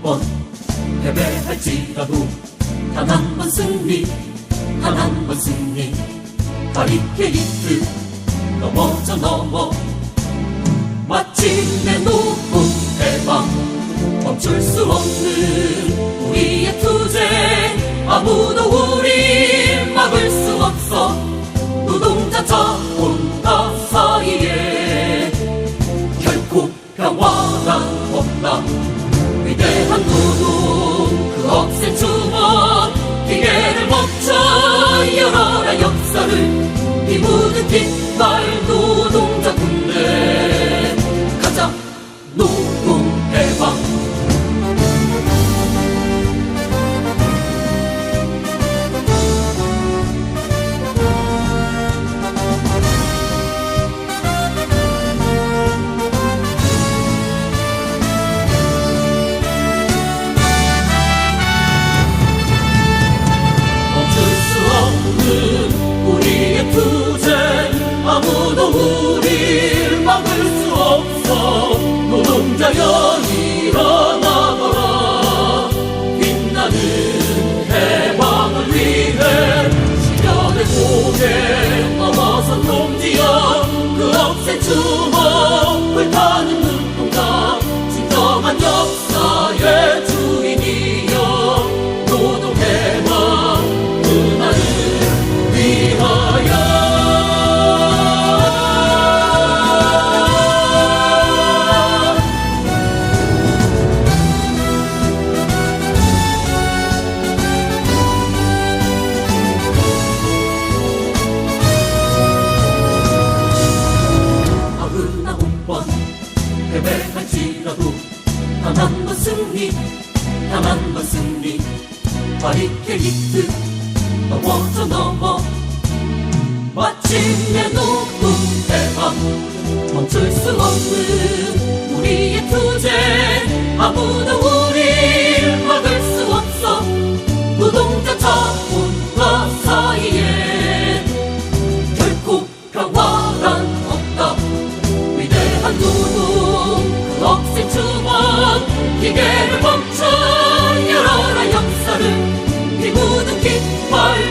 아흔아홉 번 패배할지라도 단 한 번 승리 단 한 번 승리. 바리케이트 넘어져 넘어. 마침내 높은 바리케이트. 넘어져 넘어. 마침내 높은 대박 멈출 수 없는 우리의 투쟁. 아무도 우릴 막을 수 없어. 노동자 자본과 사이에 결코 평화란 없다. 위대한 노동 그 억센 주먹. 기계를 멈춰 모든 길 멀리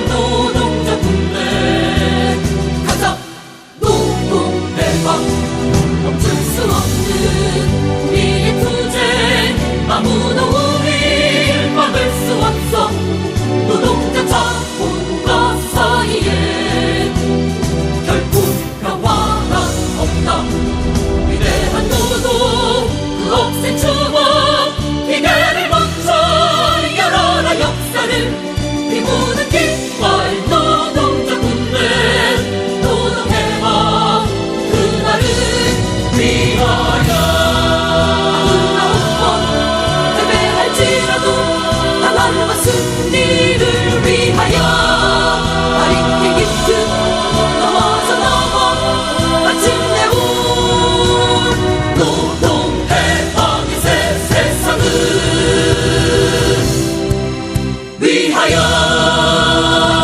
Oh.